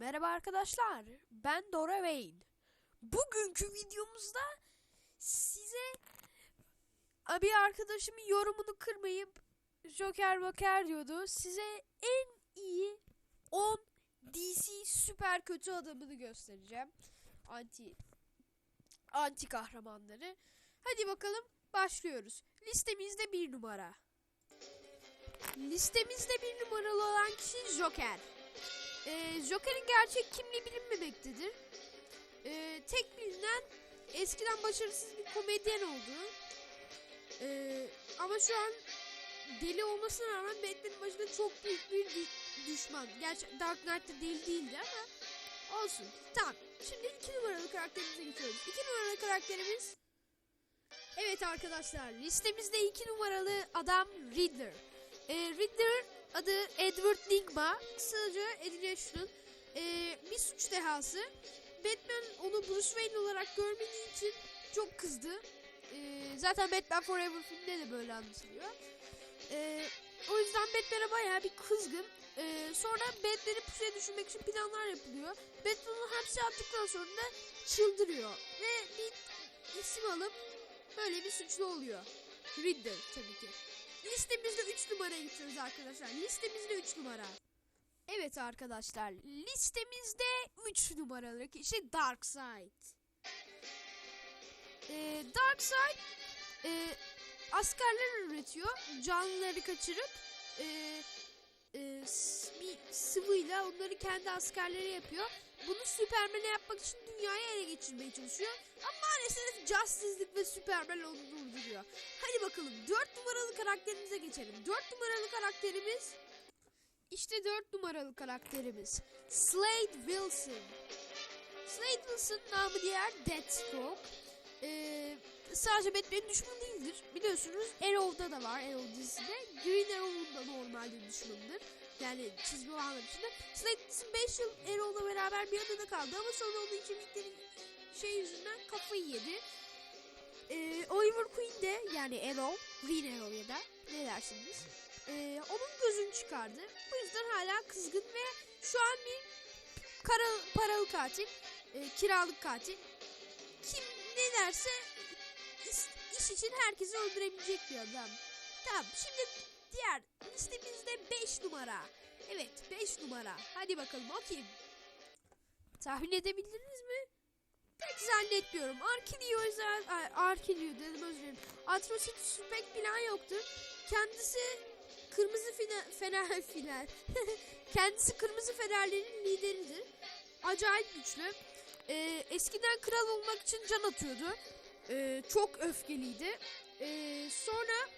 Merhaba arkadaşlar, ben Dora Wayne. Bugünkü videomuzda size bir arkadaşımın yorumunu kırmayıp Joker Boker diyordu. Size en iyi 10 DC süper kötü adamını göstereceğim. Anti anti kahramanları. Hadi bakalım başlıyoruz. Listemizde bir numara. Listemizde bir numaralı olan kişi Joker. Ee, Joker'in gerçek kimliği bilinmemektedir. Ee, tek bilinen eskiden başarısız bir komedyen olduğu. Ee, ama şu an deli olmasına rağmen Batman'in başında çok büyük bir dü- düşman. Gerçi Dark Knight'ta deli değildi ama olsun. Tamam. Şimdi iki numaralı karakterimize geçiyoruz. İki numaralı karakterimiz Evet arkadaşlar listemizde iki numaralı adam Riddler. Ee, Riddler adı Edward Nigma. Kısaca Eddie Ashton. Ee, bir suç dehası. Batman onu Bruce Wayne olarak görmediği için çok kızdı. Ee, zaten Batman Forever filmde de böyle anlatılıyor. Ee, o yüzden Batman'e bayağı bir kızgın. Ee, sonra Batman'i pusuya düşürmek için planlar yapılıyor. Batman onu hapse attıktan sonra da çıldırıyor. Ve bir isim alıp böyle bir suçlu oluyor. Riddler tabii ki. Listemizde 3 numaraya geçiyoruz arkadaşlar. Listemizde 3 numara. Evet arkadaşlar listemizde 3 numaralı kişi Darkseid. Ee, Darkseid e, askerler üretiyor. Canlıları kaçırıp e, e, bir sıvıyla onları kendi askerleri yapıyor. Bunu Superman'e yapmak için dünyayı ele geçirmeye çalışıyor. Ama maalesef Justice League ve Superman onu durduruyor. Hadi bakalım 4 numaralı karakterimize geçelim. 4 numaralı karakterimiz işte 4 numaralı karakterimiz Slade Wilson. Slade Wilson namı diğer Deathstroke. Ee, sadece Batman'in düşmanı değildir. Biliyorsunuz Arrow'da da var Arrow dizisinde. Green Arrow'un da normalde düşmanıdır. Yani çizgi olanlar içinde. Slade Wilson 5 yıl Arrow'la beraber bir adada kaldı ama sonra onun içimlikleri şey yüzünden kafayı yedi. Ee, Oliver Queen de yani Arrow, Green Arrow ya da ne dersiniz? Ee, onun gözünü çıkardı. Bu yüzden hala kızgın ve şu an bir kara, paralı katil, e, kiralık katil. Kim ne derse iş, iş için herkesi öldürebilecek bir adam. Tamam şimdi diğer listemizde 5 numara. Evet 5 numara. Hadi bakalım o kim? Tahmin edebildiniz mi? Pek zannetmiyorum. Arkilio özel... Ay, Arkilio dedim özür dilerim. Atrocitus pek plan yoktu. Kendisi kırmızı fener... fener, fener. Kendisi kırmızı fenerlerin lideridir. Acayip güçlü. Ee, eskiden kral olmak için can atıyordu. Ee, çok öfkeliydi. Ee, sonra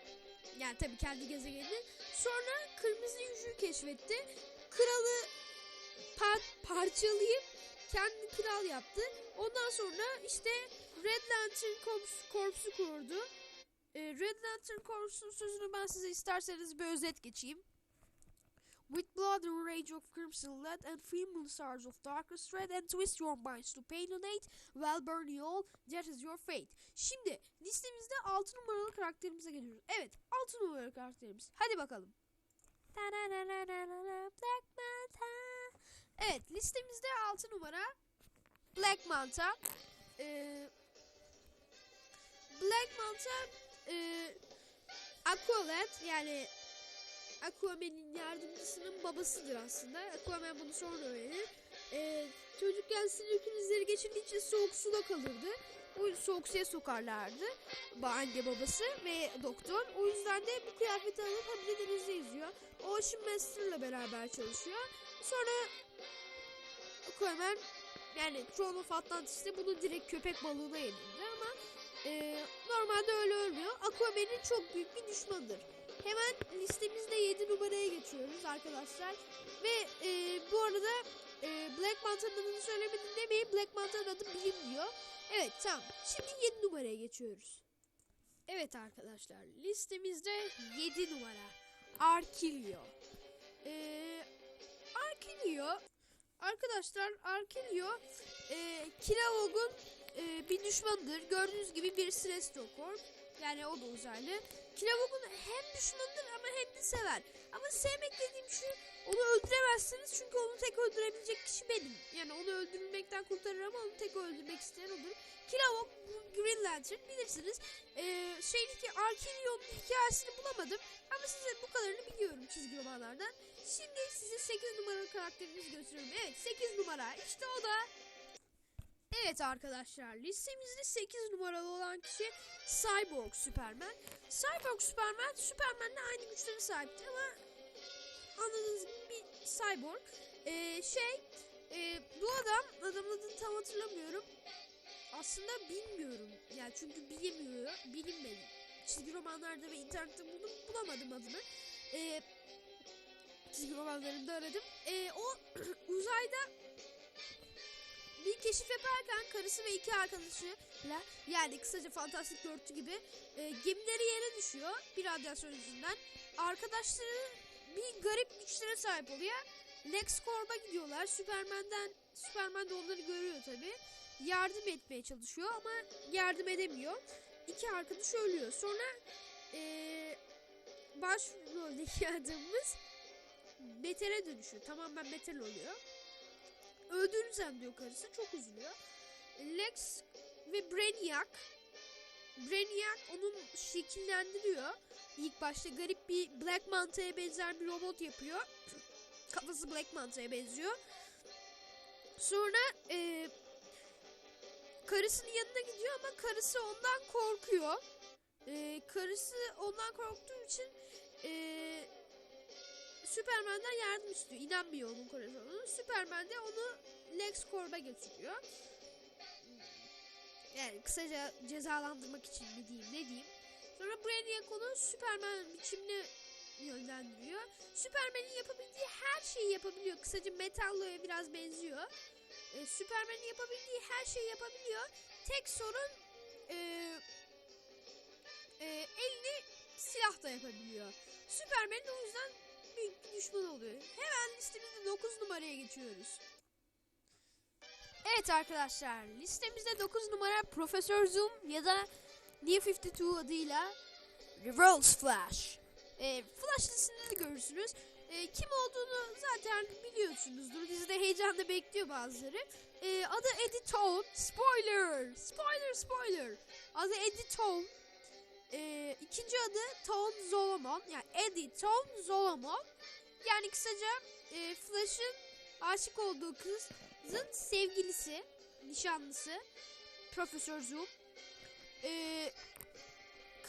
yani tabii kendi gezegenini. Sonra kırmızı yüzüğü keşfetti. Kralı par- parçalayıp kendi kral yaptı. Ondan sonra işte Red Lantern Corps, Corps'u kurdu. Ee, Red Lantern Corps'un sözünü ben size isterseniz bir özet geçeyim. With blood and rage of crimson lead and feeble stars of darkest red and twist your minds to pain and hate while burn you all that is your fate. Şimdi listemizde 6 numaralı karakterimize geliyoruz. Evet 6 numaralı karakterimiz. Hadi bakalım. Evet listemizde 6 numara Black Manta. Ee, Black Manta e, Aqualad yani Aquaman'in yardımcısının babasıdır aslında. Aquaman bunu sonra öğrenir. Ee, çocukken sinir krizleri geçirdiği için soğuk suda kalırdı. O soğuk suya sokarlardı. Anne babası ve doktor. O yüzden de bu kıyafeti alıp habire denizde yüzüyor. Ocean Master'la beraber çalışıyor. Sonra Aquaman yani Throne of Atlantis'te bunu direkt köpek balığına yedirdi ama e, normalde öyle ölmüyor. Aquaman'in çok büyük bir düşmanıdır. Hemen listemizde 7 numaraya geçiyoruz arkadaşlar. Ve e, bu arada e, Black Manta'nın adını söylemedim demeyin. Black Manta'nın adı bilinmiyor. Evet tamam. Şimdi 7 numaraya geçiyoruz. Evet arkadaşlar listemizde 7 numara. Arkilio. Ee, Arkilio Arkadaşlar Arkilio e, Kiravog'un e, bir düşmanıdır. Gördüğünüz gibi bir Celestial Corp. Yani o da uzaylı. Kiravog'un hem düşmanıdır ama hem de sever. Ama sevmek dediğim şu onu öldüremezsiniz çünkü onu tek öldürebilecek kişi benim. ölmekten kurtarır ama onu tek öldürmek isteyen olur. Kilowog Green Lantern bilirsiniz. Ee, şeydeki Arkelyon'un hikayesini bulamadım ama size bu kadarını biliyorum çizgi romanlardan. Şimdi size 8 numaralı karakterimizi gösteriyorum. Evet 8 numara işte o da Evet arkadaşlar listemizde 8 numaralı olan kişi Cyborg Superman. Cyborg Superman Superman'le aynı güçlere sahiptir ama anladığınız bir cyborg. Ee, şey e, bu adam adamın adını tam hatırlamıyorum. Aslında bilmiyorum. Yani çünkü bilemiyor. Bilinmedi. Çizgi romanlarda ve internette buldum. Bulamadım adını. Ee, çizgi romanlarında aradım. Ee, o uzayda keşif yaparken karısı ve iki arkadaşıyla yani kısaca fantastik dörtlü gibi e, gemileri yere düşüyor bir radyasyon yüzünden. Arkadaşları bir garip güçlere sahip oluyor. LexCorp'a gidiyorlar. Superman'den Superman de onları görüyor tabi. Yardım etmeye çalışıyor ama yardım edemiyor. İki arkadaş ölüyor. Sonra e, başroldeki adamımız Metal'e dönüşüyor. Tamamen metal oluyor. Öldüğünü zannediyor karısı. Çok üzülüyor. Lex ve Brainiac Brainiac onun şekillendiriyor. İlk başta garip bir Black Manta'ya benzer bir robot yapıyor. Kafası Black Manta'ya benziyor. Sonra e, karısının yanına gidiyor ama karısı ondan korkuyor. E, karısı ondan korktuğu için e, Superman'den yardım istiyor. İnanmıyor onun karısı olduğunu. De onu LexCorp'a götürüyor. Yani kısaca cezalandırmak için mi diyeyim ne diyeyim. Sonra Brainiac onu Superman biçimine yönlendiriyor. Superman'in yapabildiği her şeyi yapabiliyor. Kısaca Metallo'ya biraz benziyor. Ee, Superman'in yapabildiği her şeyi yapabiliyor. Tek sorun e, e, elini silah da yapabiliyor. Superman'in o yüzden büyük bir düşman oluyor. Hemen listemizde 9 numaraya geçiyoruz. Evet arkadaşlar listemizde 9 numara Profesör Zoom ya da New 52 adıyla Reverse Flash. Ee, Flash dizisinde de görürsünüz. Ee, kim olduğunu zaten biliyorsunuzdur. Dizide heyecanla bekliyor bazıları. Ee, adı Eddie Town. Spoiler! Spoiler spoiler! Adı Eddie Town. Ee, ikinci adı Town Solomon. Yani Eddie Town Solomon. Yani kısaca e, Flash'ın aşık olduğu kızın sevgilisi, nişanlısı. Profesör Zoom. Ee,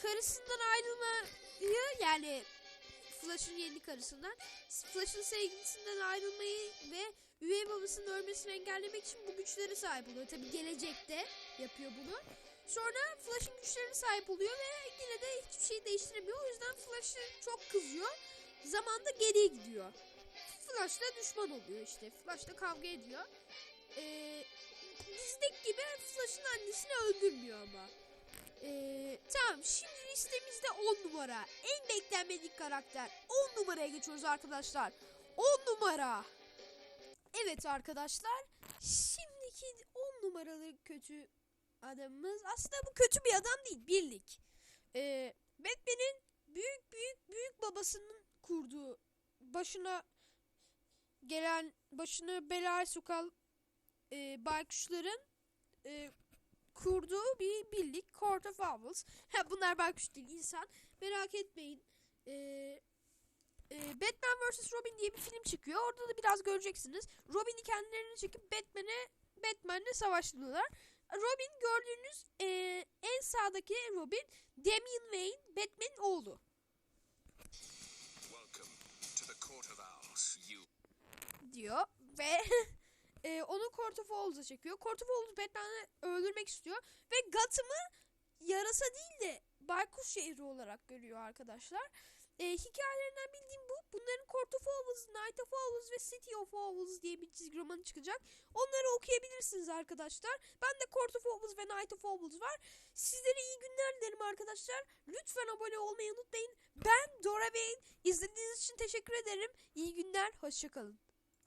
karısından ayrılmayı yani Flash'ın yeni karısından Flash'ın sevgilisinden ayrılmayı ve üvey babasının ölmesini engellemek için bu güçlere sahip oluyor. Tabi gelecekte yapıyor bunu. Sonra Flash'ın güçlerine sahip oluyor ve yine de hiçbir şey değiştiremiyor. O yüzden Flash'ı çok kızıyor. Zamanda geriye gidiyor. Flash'la düşman oluyor işte. Flash'la kavga ediyor. Ee, dizideki gibi Flash'ın annesini öldürmüyor ama. Ee, tamam şimdi listemizde 10 numara. En beklenmedik karakter. 10 numaraya geçiyoruz arkadaşlar. 10 numara. Evet arkadaşlar. Şimdiki 10 numaralı kötü adamımız. Aslında bu kötü bir adam değil. Birlik. Ee, Batman'in büyük büyük büyük babasının kurduğu başına gelen başını belaya sokan e, baykuşların e, kurduğu bir birlik Court of Owls. Ha, bunlar baykuş değil insan. Merak etmeyin. Ee, e, Batman vs. Robin diye bir film çıkıyor. Orada da biraz göreceksiniz. Robin'i kendilerini çekip Batman'e Batman'le savaştılar. Robin gördüğünüz e, en sağdaki Robin Damian Wayne Batman'in oğlu. Diyor ve e, onu Court of Owls'a çekiyor. Court of Owls Batman'i öldürmek istiyor ve Gotham'ı yarasa değil de baykuş şehri olarak görüyor arkadaşlar. E, hikayelerinden bildiğim bu. Bunların Court of Owls, Night of Owls ve City of Owls diye bir çizgi romanı çıkacak. Onları okuyabilirsiniz arkadaşlar. Ben de Court of Owls ve Night of Owls var. Sizlere iyi günler dilerim arkadaşlar. Lütfen abone olmayı unutmayın. Ben Dora Wayne. İzlediğiniz için teşekkür ederim. İyi günler, hoşçakalın.